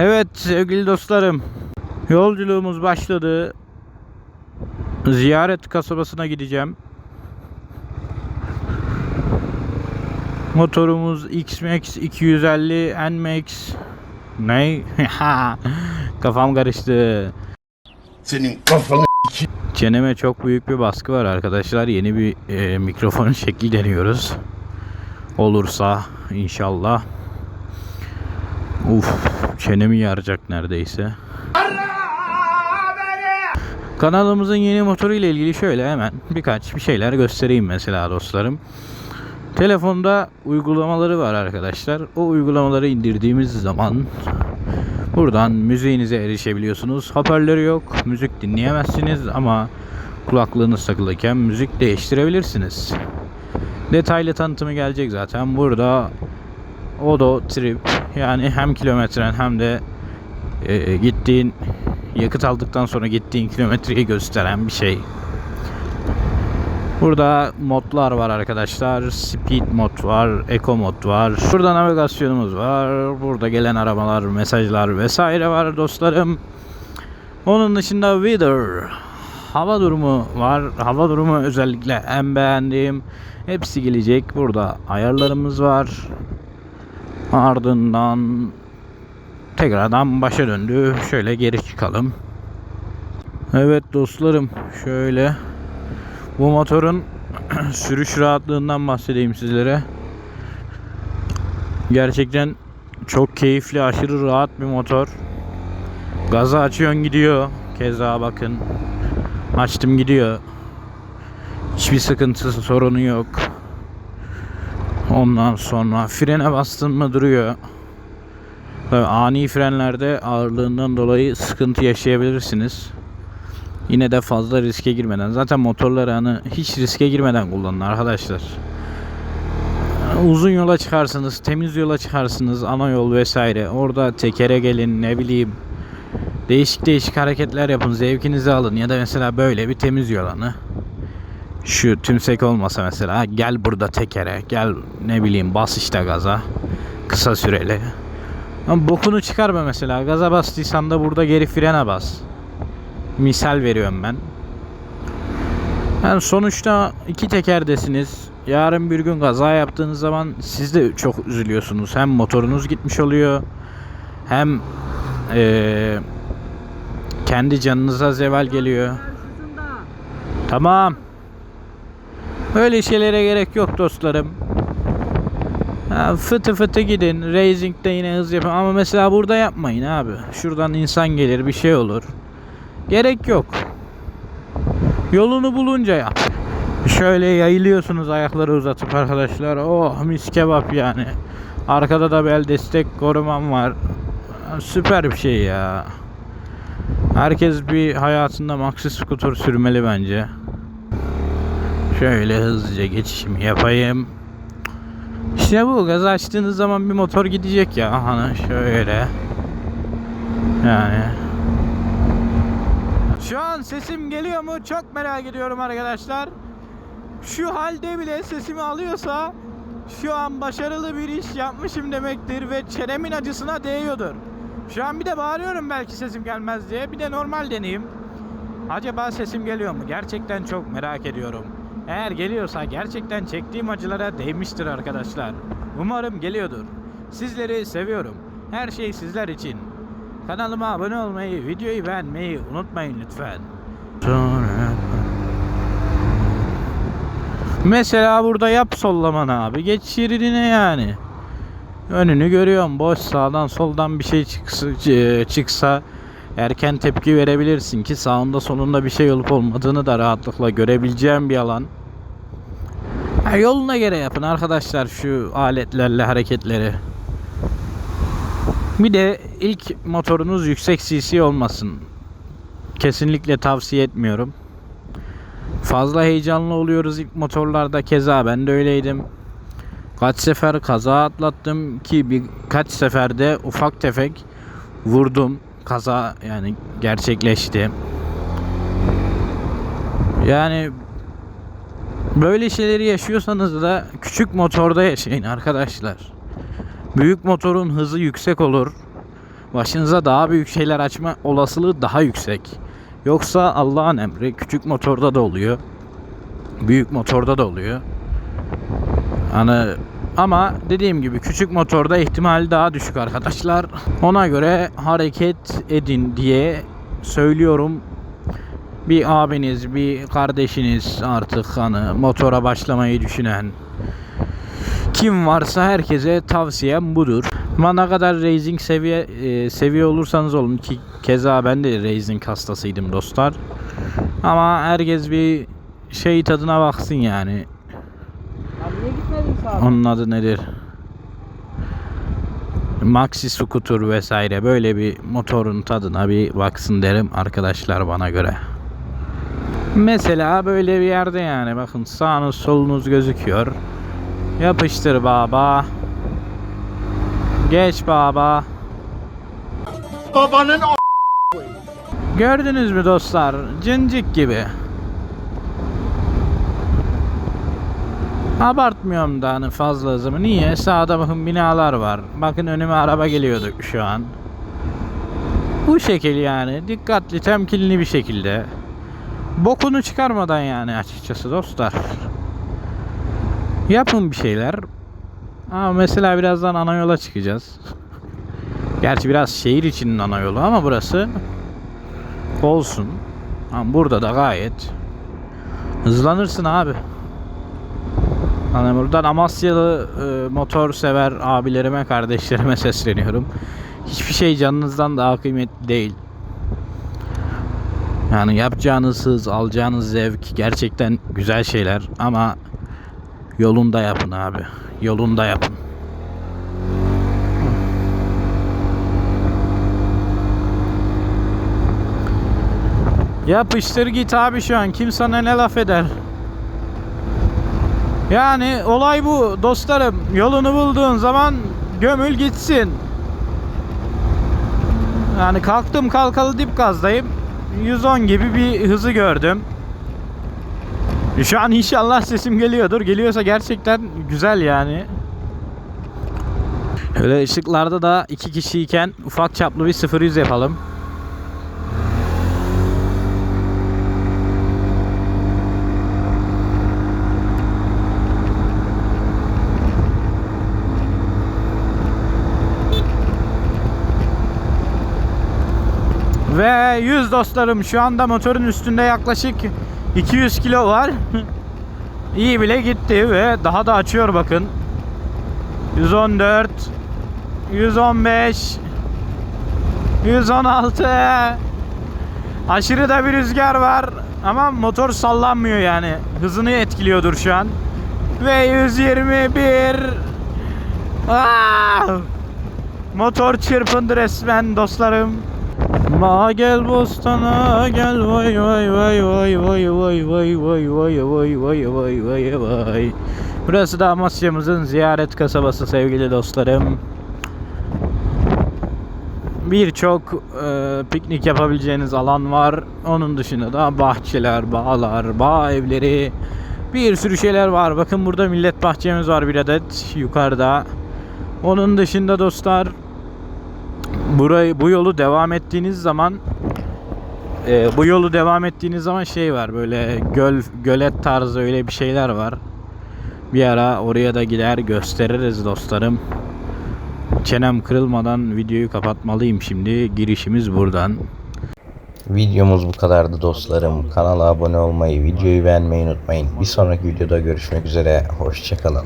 Evet sevgili dostlarım. Yolculuğumuz başladı. Ziyaret kasabasına gideceğim. Motorumuz X-Max 250 NMAX. Ne? Kafam karıştı. Senin kafanı Çeneme çok büyük bir baskı var arkadaşlar. Yeni bir e, mikrofon şekli deniyoruz. Olursa inşallah. Uf, çenemi yaracak neredeyse. Kanalımızın yeni motoru ile ilgili şöyle hemen birkaç bir şeyler göstereyim mesela dostlarım. Telefonda uygulamaları var arkadaşlar. O uygulamaları indirdiğimiz zaman buradan müziğinize erişebiliyorsunuz. Hoparlörü yok, müzik dinleyemezsiniz ama kulaklığınız takılıyken müzik değiştirebilirsiniz. Detaylı tanıtımı gelecek zaten. Burada Odo Trip yani hem kilometren hem de e, gittiğin yakıt aldıktan sonra gittiğin kilometreyi gösteren bir şey. Burada modlar var arkadaşlar. Speed mod var, Eco mod var. Burada navigasyonumuz var. Burada gelen arabalar, mesajlar vesaire var dostlarım. Onun dışında weather hava durumu var. Hava durumu özellikle en beğendiğim. Hepsi gelecek. Burada ayarlarımız var. Ardından tekrardan başa döndü. Şöyle geri çıkalım. Evet dostlarım şöyle bu motorun sürüş rahatlığından bahsedeyim sizlere. Gerçekten çok keyifli, aşırı rahat bir motor. Gazı açıyorsun gidiyor. Keza bakın. Açtım gidiyor. Hiçbir sıkıntısı, sorunu yok. Ondan sonra frene bastın mı duruyor. Tabii ani frenlerde ağırlığından dolayı sıkıntı yaşayabilirsiniz. Yine de fazla riske girmeden. Zaten motorları hani hiç riske girmeden kullanın arkadaşlar. Uzun yola çıkarsınız, temiz yola çıkarsınız, ana yol vesaire. Orada tekere gelin, ne bileyim. Değişik değişik hareketler yapın, zevkinizi alın. Ya da mesela böyle bir temiz yol anı. Şu tümsek olmasa mesela gel burada tekere, gel ne bileyim bas işte gaza. Kısa süreli. Ama bokunu çıkarma mesela. Gaza bastıysan da burada geri frene bas. Misal veriyorum ben. Yani sonuçta iki tekerdesiniz. Yarın bir gün kaza yaptığınız zaman siz de çok üzülüyorsunuz. Hem motorunuz gitmiş oluyor. Hem eee, kendi canınıza zeval geliyor. Tamam. Öyle şeylere gerek yok dostlarım. Ha, fıtı fıtı gidin. Racing'de yine hız yapın. Ama mesela burada yapmayın abi. Şuradan insan gelir bir şey olur. Gerek yok. Yolunu bulunca yap. Şöyle yayılıyorsunuz ayakları uzatıp arkadaşlar. Oh mis kebap yani. Arkada da bel destek korumam var. Süper bir şey ya. Herkes bir hayatında maxi scooter sürmeli bence. Şöyle hızlıca geçişimi yapayım. İşte bu gaz açtığınız zaman bir motor gidecek ya. Hani şöyle. Yani. Şu an sesim geliyor mu? Çok merak ediyorum arkadaşlar. Şu halde bile sesimi alıyorsa şu an başarılı bir iş yapmışım demektir ve çenemin acısına değiyordur. Şu an bir de bağırıyorum belki sesim gelmez diye. Bir de normal deneyeyim. Acaba sesim geliyor mu? Gerçekten çok merak ediyorum. Eğer geliyorsa gerçekten çektiğim acılara değmiştir arkadaşlar. Umarım geliyordur. Sizleri seviyorum. Her şey sizler için. Kanalıma abone olmayı, videoyu beğenmeyi unutmayın lütfen. Mesela burada yap sollamanı abi. Geç şeridine yani. Önünü görüyorum. Boş sağdan soldan bir şey çıksa, çıksa erken tepki verebilirsin ki sağında solunda bir şey olup olmadığını da rahatlıkla görebileceğim bir alan. Ha, yoluna göre yapın arkadaşlar şu aletlerle hareketleri. Bir de ilk motorunuz yüksek cc olmasın. Kesinlikle tavsiye etmiyorum. Fazla heyecanlı oluyoruz ilk motorlarda keza ben de öyleydim. Kaç sefer kaza atlattım ki birkaç seferde ufak tefek vurdum. Kaza yani gerçekleşti. Yani böyle şeyleri yaşıyorsanız da küçük motorda yaşayın arkadaşlar. Büyük motorun hızı yüksek olur. başınıza daha büyük şeyler açma olasılığı daha yüksek. Yoksa Allah'ın emri küçük motorda da oluyor. Büyük motorda da oluyor. Hani ama dediğim gibi küçük motorda ihtimal daha düşük arkadaşlar. Ona göre hareket edin diye söylüyorum. Bir abiniz, bir kardeşiniz artık hani motora başlamayı düşünen kim varsa herkese tavsiyem budur. Ama ne kadar racing seviye e, seviye olursanız olun ki keza ben de racing hastasıydım dostlar. Ama herkes bir şey tadına baksın yani. Abi niye gitmedin sağa? Onun adı nedir? Maxi scooter vesaire böyle bir motorun tadına bir baksın derim arkadaşlar bana göre. Mesela böyle bir yerde yani bakın sağınız solunuz gözüküyor. Yapıştır baba. Geç baba. Babanın Gördünüz mü dostlar? Cincik gibi. Abartmıyorum da hani fazla hızımı. Niye? Sağda bakın binalar var. Bakın önüme araba geliyordu şu an. Bu şekil yani. Dikkatli, temkinli bir şekilde. Bokunu çıkarmadan yani açıkçası dostlar. Yapın bir şeyler. Ama mesela birazdan ana yola çıkacağız. Gerçi biraz şehir içinin ana yolu ama burası olsun. Ama burada da gayet hızlanırsın abi. Hani buradan Amasyalı e, motor sever abilerime, kardeşlerime sesleniyorum. Hiçbir şey canınızdan daha kıymetli değil. Yani yapacağınız hız, alacağınız zevk gerçekten güzel şeyler ama yolunda yapın abi. Yolunda yapın. Yapıştır git abi şu an. Kim sana ne laf eder? Yani olay bu dostlarım. Yolunu bulduğun zaman gömül gitsin. Yani kalktım kalkalı dip gazdayım. 110 gibi bir hızı gördüm. Şu an inşallah sesim geliyordur. Geliyorsa gerçekten güzel yani. Öyle ışıklarda da iki kişiyken ufak çaplı bir 0-100 yapalım. Ve 100 dostlarım şu anda motorun üstünde yaklaşık 200 kilo var. İyi bile gitti ve daha da açıyor bakın. 114 115 116 Aşırı da bir rüzgar var ama motor sallanmıyor yani. Hızını etkiliyordur şu an. Ve 121 Aa! Motor çırpındı resmen dostlarım. Ma gel bostana gel vay vay vay vay vay vay vay vay vay vay vay vay vay vay Burası da Amasya'mızın ziyaret kasabası sevgili dostlarım. Birçok e, piknik yapabileceğiniz alan var. Onun dışında da bahçeler, bağlar, bağ evleri, bir sürü şeyler var. Bakın burada millet bahçemiz var bir adet yukarıda. Onun dışında dostlar burayı bu yolu devam ettiğiniz zaman e, bu yolu devam ettiğiniz zaman şey var böyle göl gölet tarzı öyle bir şeyler var. Bir ara oraya da gider gösteririz dostlarım. Çenem kırılmadan videoyu kapatmalıyım şimdi. Girişimiz buradan. Videomuz bu kadardı dostlarım. Kanala abone olmayı, videoyu beğenmeyi unutmayın. Bir sonraki videoda görüşmek üzere. Hoşçakalın.